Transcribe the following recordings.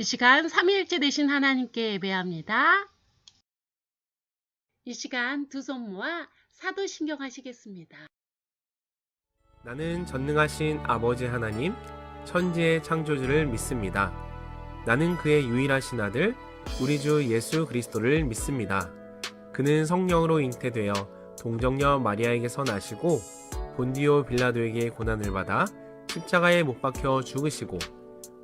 이 시간 삼위일체 되신 하나님께 예배합니다. 이 시간 두 손 모아 사도신경 하시겠습니다. 나는 전능하신 아버지 하나님, 천지의 창조주를 믿습니다. 나는 그의 유일하신 아들, 우리 주 예수 그리스도를 믿습니다. 그는 성령으로 잉태되어 동정녀 마리아에게서 나시고 본디오 빌라도에게 고난을 받아 십자가에 못 박혀 죽으시고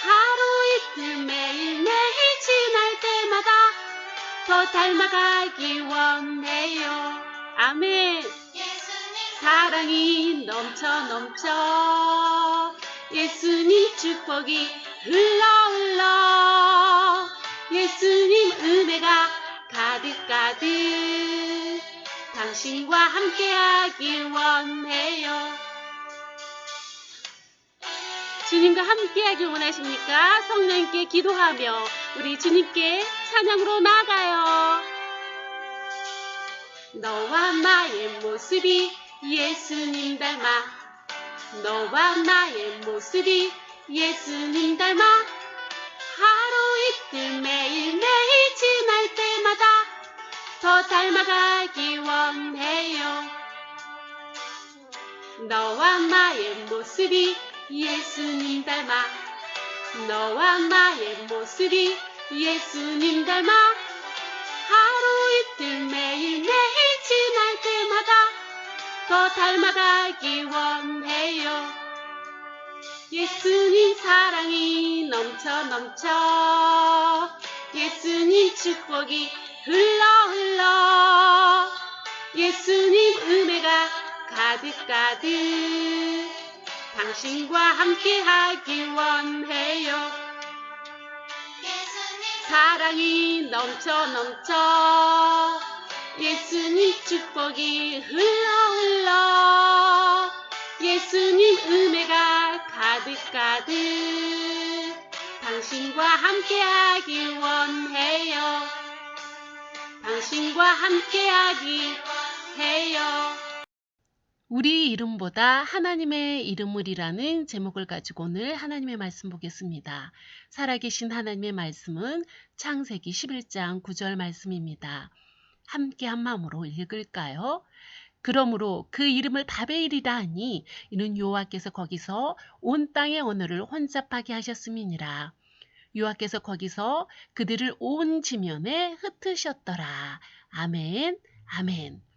하루 이틀 매일매일 지날 때마다 더 닮아가기 원해요. 아멘. 사랑이 넘쳐 넘쳐 예수님 축복이 흘러 흘러 예수님 은혜가 가득 가득 당신과 함께하길 원해요 주님과 함께하길 원하십니까? 성령님께 기도하며 우리 주님께 찬양으로 나가요. 너와 나의 모습이 예수님 닮아 너와 나의 모습이 예수님 닮아 하루 이틀 매일매일 지날 때마다 더 닮아가기 원해요. 너와 나의 모습이 예수님 닮아. 너와 나의 모습이 예수님 닮아. 하루 이틀 매일매일 지날 때마다 더 닮아가기 원해요. 예수님 사랑이 넘쳐 넘쳐. 예수님 축복이 흘러 흘러. 예수님 은혜가 가득 가득 당신과 함께하길 원해요. 사랑이 넘쳐 넘쳐 예수님 축복이 흘러 흘러 예수님 은혜가 가득 가득 당신과 함께하길 원해요. 당신과 함께하길 해요. 우리 이름보다 하나님의 이름을이라는 제목을 가지고 오늘 하나님의 말씀 보겠습니다. 살아계신 하나님의 말씀은 창세기 11장 9절 말씀입니다. 함께 한 마음으로 읽을까요? 그러므로 그 이름을 바벨이라 하니 이는 여호와께서 거기서 온 땅의 언어를 혼잡하게 하셨음이니라. 여호와께서 거기서 그들을 온 지면에 흩으셨더라. 아멘. 아멘.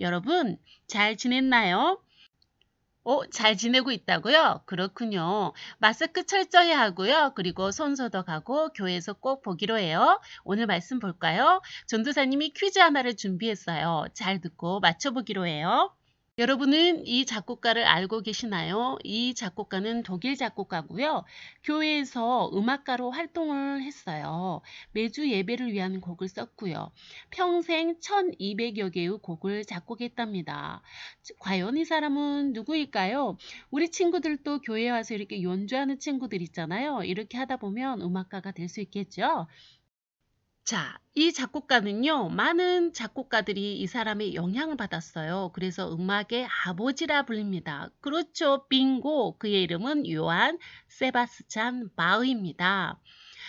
여러분 잘 지냈나요? 어, 잘 지내고 있다고요? 그렇군요. 마스크 철저히 하고요. 그리고 손 소독하고 교회에서 꼭 보기로 해요. 오늘 말씀 볼까요? 전도사님이 퀴즈 하나를 준비했어요. 잘 듣고 맞춰보기로 해요. 여러분은 이 작곡가를 알고 계시나요? 이 작곡가는 독일 작곡가고요. 교회에서 음악가로 활동을 했어요. 매주 예배를 위한 곡을 썼고요. 평생 1200여 개의 곡을 작곡했답니다. 과연 이 사람은 누구일까요? 우리 친구들도 교회에 와서 이렇게 연주하는 친구들 있잖아요. 이렇게 하다 보면 음악가가 될 수 있겠죠. 자, 이 작곡가는요, 많은 작곡가들이 이 사람의 영향을 받았어요. 그래서 음악의 아버지라 불립니다. 그렇죠. 빙고. 그의 이름은 요한 세바스찬 바흐입니다.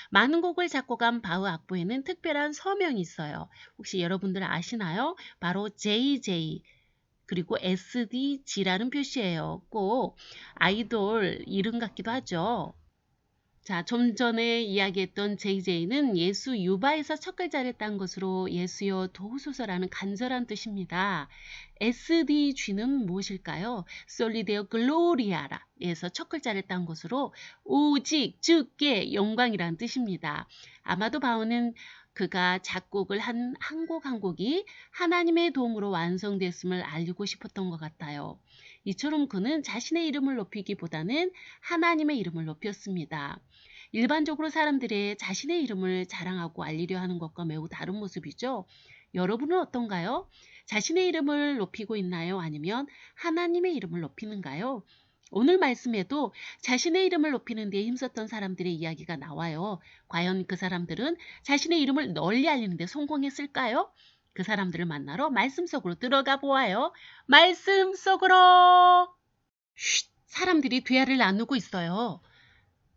많은 곡을 작곡한 바흐 악보에는 특별한 서명이 있어요. 혹시 여러분들 아시나요? 바로 JJ. 그리고 SDG라는 표시예요. 꼭 아이돌 이름 같기도 하죠. 자, 좀 전에 이야기했던 JJ는 예수 유바에서 첫 글자를 딴 것으로 예수여 도우소서라는 간절한 뜻입니다. SDG는 무엇일까요? 솔리데오 글로리아라에서 첫 글자를 딴 것으로 오직 주께 영광이라는 뜻입니다. 아마도 바오는 그가 작곡을 한 한 곡 한 곡이 하나님의 도움으로 완성됐음을 알리고 싶었던 것 같아요. 이처럼 그는 자신의 이름을 높이기보다는 하나님의 이름을 높였습니다. 일반적으로 사람들의 자신의 이름을 자랑하고 알리려 하는 것과 매우 다른 모습이죠. 여러분은 어떤가요? 자신의 이름을 높이고 있나요? 아니면 하나님의 이름을 높이는가요? 오늘 말씀에도 자신의 이름을 높이는 데 힘썼던 사람들의 이야기가 나와요. 과연 그 사람들은 자신의 이름을 널리 알리는 데 성공했을까요? 그 사람들을 만나러 말씀 속으로 들어가 보아요. 말씀 속으로! 쉿! 사람들이 대화를 나누고 있어요.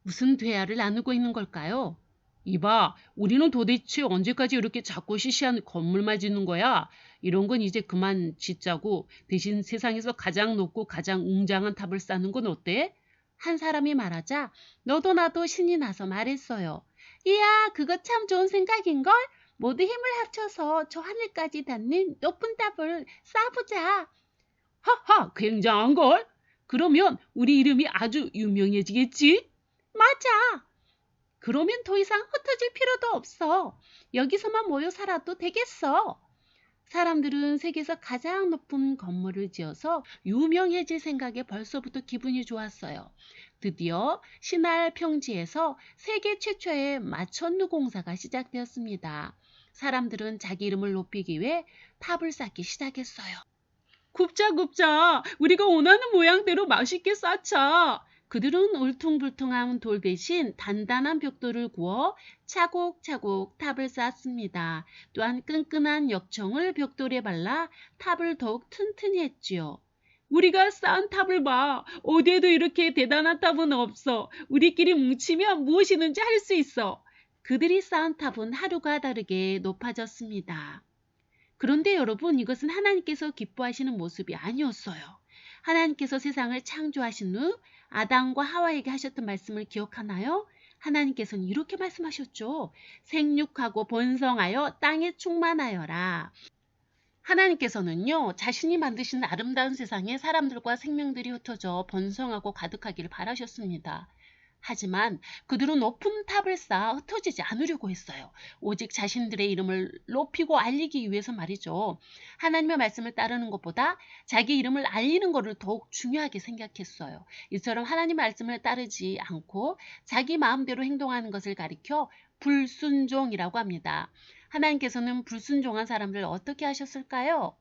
무슨 대화를 나누고 있는 걸까요? 이봐, 우리는 도대체 언제까지 이렇게 작고 시시한 건물만 짓는 거야? 이런 건 이제 그만 짓자고 대신 세상에서 가장 높고 가장 웅장한 탑을 쌓는 건 어때? 한 사람이 말하자 너도 나도 신이 나서 말했어요. 이야, 그거 참 좋은 생각인걸? 모두 힘을 합쳐서 저 하늘까지 닿는 높은 탑을 쌓아보자. 하하, 굉장한걸? 그러면 우리 이름이 아주 유명해지겠지? 맞아. 그러면 더 이상 흩어질 필요도 없어. 여기서만 모여 살아도 되겠어. 사람들은 세계에서 가장 높은 건물을 지어서 유명해질 생각에 벌써부터 기분이 좋았어요. 드디어 신할 평지에서 세계 최초의 마천루 공사가 시작되었습니다. 사람들은 자기 이름을 높이기 위해 탑을 쌓기 시작했어요. 굽자 굽자 우리가 원하는 모양대로 맛있게 쌓자. 그들은 울퉁불퉁한 돌 대신 단단한 벽돌을 구워 차곡차곡 탑을 쌓았습니다. 또한 끈끈한 역청을 벽돌에 발라 탑을 더욱 튼튼히 했지요. 우리가 쌓은 탑을 봐. 어디에도 이렇게 대단한 탑은 없어. 우리끼리 뭉치면 무엇이든지 할 수 있어. 그들이 쌓은 탑은 하루가 다르게 높아졌습니다. 그런데 여러분, 이것은 하나님께서 기뻐하시는 모습이 아니었어요. 하나님께서 세상을 창조하신 후 아담과 하와에게 하셨던 말씀을 기억하나요? 하나님께서는 이렇게 말씀하셨죠. 생육하고 번성하여 땅에 충만하여라. 하나님께서는요, 자신이 만드신 아름다운 세상에 사람들과 생명들이 흩어져 번성하고 가득하기를 바라셨습니다. 하지만 그들은 높은 탑을 쌓아 흩어지지 않으려고 했어요. 오직 자신들의 이름을 높이고 알리기 위해서 말이죠. 하나님의 말씀을 따르는 것보다 자기 이름을 알리는 것을 더욱 중요하게 생각했어요. 이처럼 하나님의 말씀을 따르지 않고 자기 마음대로 행동하는 것을 가리켜 불순종이라고 합니다. 하나님께서는 불순종한 사람들을 어떻게 하셨을까요?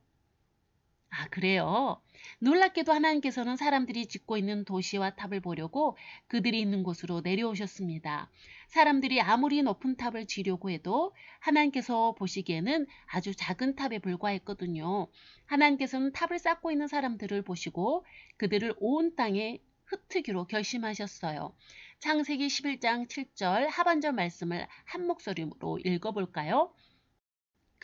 아, 그래요. 놀랍게도 하나님께서는 사람들이 짓고 있는 도시와 탑을 보려고 그들이 있는 곳으로 내려오셨습니다. 사람들이 아무리 높은 탑을 지려고 해도 하나님께서 보시기에는 아주 작은 탑에 불과했거든요. 하나님께서는 탑을 쌓고 있는 사람들을 보시고 그들을 온 땅에 흩트기로 결심하셨어요. 창세기 11장 7절 하반절 말씀을 한 목소리로 읽어볼까요?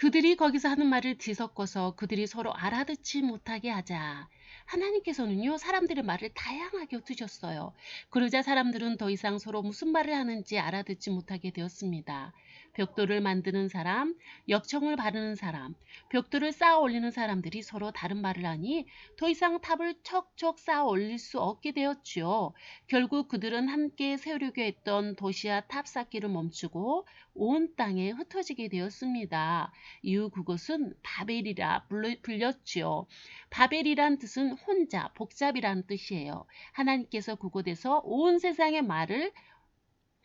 그들이 거기서 하는 말을 뒤섞어서 그들이 서로 알아듣지 못하게 하자. 하나님께서는요, 사람들의 말을 다양하게 흩으셨어요. 그러자 사람들은 더 이상 서로 무슨 말을 하는지 알아듣지 못하게 되었습니다. 벽돌을 만드는 사람, 역청을 바르는 사람, 벽돌을 쌓아 올리는 사람들이 서로 다른 말을 하니 더 이상 탑을 척척 쌓아 올릴 수 없게 되었지요. 결국 그들은 함께 세우려고 했던 도시와 탑 쌓기를 멈추고 온 땅에 흩어지게 되었습니다. 이후 그곳은 바벨이라 불렸지요. 바벨이란 뜻은 혼자, 복잡이라는 뜻이에요. 하나님께서 그곳에서 온 세상의 말을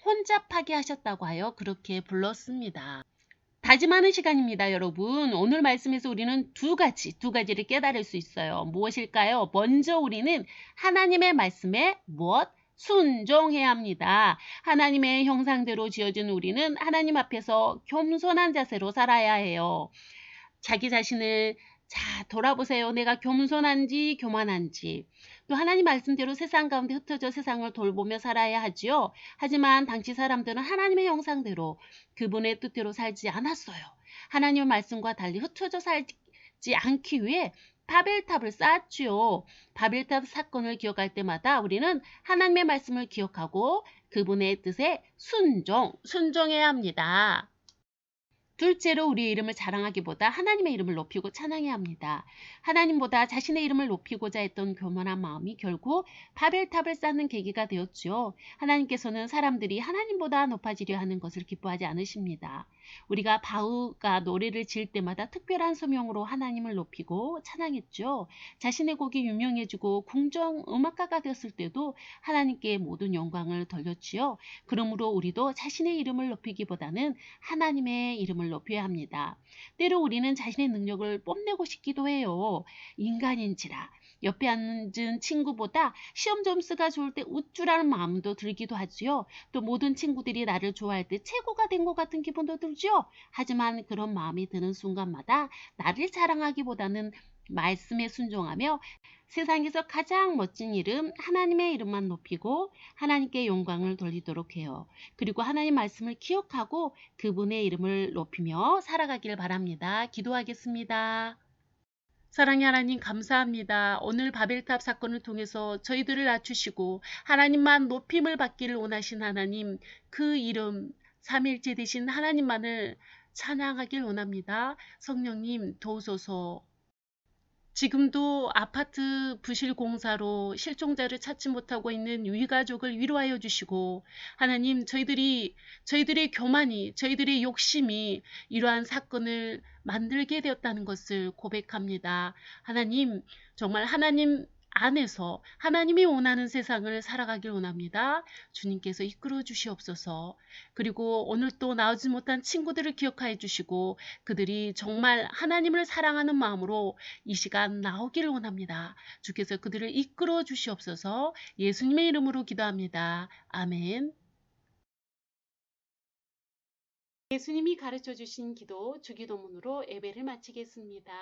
혼잡하게 하셨다고 하여 그렇게 불렀습니다. 다짐하는 시간입니다, 여러분. 오늘 말씀에서 우리는 두 가지, 두 가지를 깨달을 수 있어요. 무엇일까요? 먼저 우리는 하나님의 말씀에 무엇? 순종해야 합니다. 하나님의 형상대로 지어진 우리는 하나님 앞에서 겸손한 자세로 살아야 해요. 자기 자신을 자, 돌아보세요. 내가 겸손한지 교만한지. 또 하나님 말씀대로 세상 가운데 흩어져 세상을 돌보며 살아야 하지요. 하지만 당시 사람들은 하나님의 형상대로 그분의 뜻대로 살지 않았어요. 하나님의 말씀과 달리 흩어져 살지 않기 위해 바벨탑을 쌓았지요. 바벨탑 사건을 기억할 때마다 우리는 하나님의 말씀을 기억하고 그분의 뜻에 순종, 순종해야 합니다. 둘째로 우리의 이름을 자랑하기보다 하나님의 이름을 높이고 찬양해야 합니다. 하나님보다 자신의 이름을 높이고자 했던 교만한 마음이 결국 바벨탑을 쌓는 계기가 되었지요. 하나님께서는 사람들이 하나님보다 높아지려 하는 것을 기뻐하지 않으십니다. 우리가 바우가 노래를 지을 때마다 특별한 소명으로 하나님을 높이고 찬양했죠. 자신의 곡이 유명해지고 궁정 음악가가 되었을 때도 하나님께 모든 영광을 돌렸지요. 그러므로 우리도 자신의 이름을 높이기보다는 하나님의 이름을 높여야 합니다. 때로 우리는 자신의 능력을 뽐내고 싶기도 해요. 인간인지라. 옆에 앉은 친구보다 시험 점수가 좋을 때 우쭐하는 마음도 들기도 하지요. 또 모든 친구들이 나를 좋아할 때 최고가 된 것 같은 기분도 들지요. 하지만 그런 마음이 드는 순간마다 나를 자랑하기보다는 말씀에 순종하며 세상에서 가장 멋진 이름 하나님의 이름만 높이고 하나님께 영광을 돌리도록 해요. 그리고 하나님 말씀을 기억하고 그분의 이름을 높이며 살아가길 바랍니다. 기도하겠습니다. 사랑의 하나님 감사합니다. 오늘 바벨탑 사건을 통해서 저희들을 낮추시고 하나님만 높임을 받기를 원하신 하나님 그 이름 삼일째 되신 하나님만을 찬양하길 원합니다. 성령님 도우소서. 지금도 아파트 부실 공사로 실종자를 찾지 못하고 있는 유가족을 위로하여 주시고 하나님 저희들이 저희들의 교만이 저희들의 욕심이 이러한 사건을 만들게 되었다는 것을 고백합니다. 하나님 정말 하나님 안에서 하나님이 원하는 세상을 살아가길 원합니다. 주님께서 이끌어 주시옵소서. 그리고 오늘 또 나오지 못한 친구들을 기억하여 주시고 그들이 정말 하나님을 사랑하는 마음으로 이 시간 나오기를 원합니다. 주께서 그들을 이끌어 주시옵소서. 예수님의 이름으로 기도합니다. 아멘. 예수님이 가르쳐 주신 기도 주기도문으로 예배를 마치겠습니다.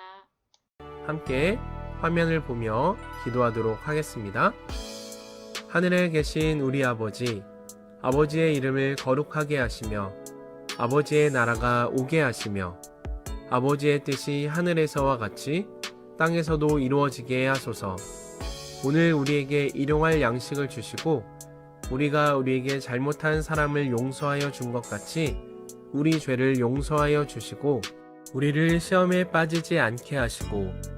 함께 화면을 보며 기도하도록 하겠습니다. 하늘에 계신 우리 아버지, 아버지의 이름을 거룩하게 하시며, 아버지의 나라가 오게 하시며, 아버지의 뜻이 하늘에서와 같이 땅에서도 이루어지게 하소서. 오늘 우리에게 일용할 양식을 주시고, 우리가 우리에게 잘못한 사람을 용서하여 준 것 같이 우리 죄를 용서하여 주시고, 우리를 시험에 빠지지 않게 하시고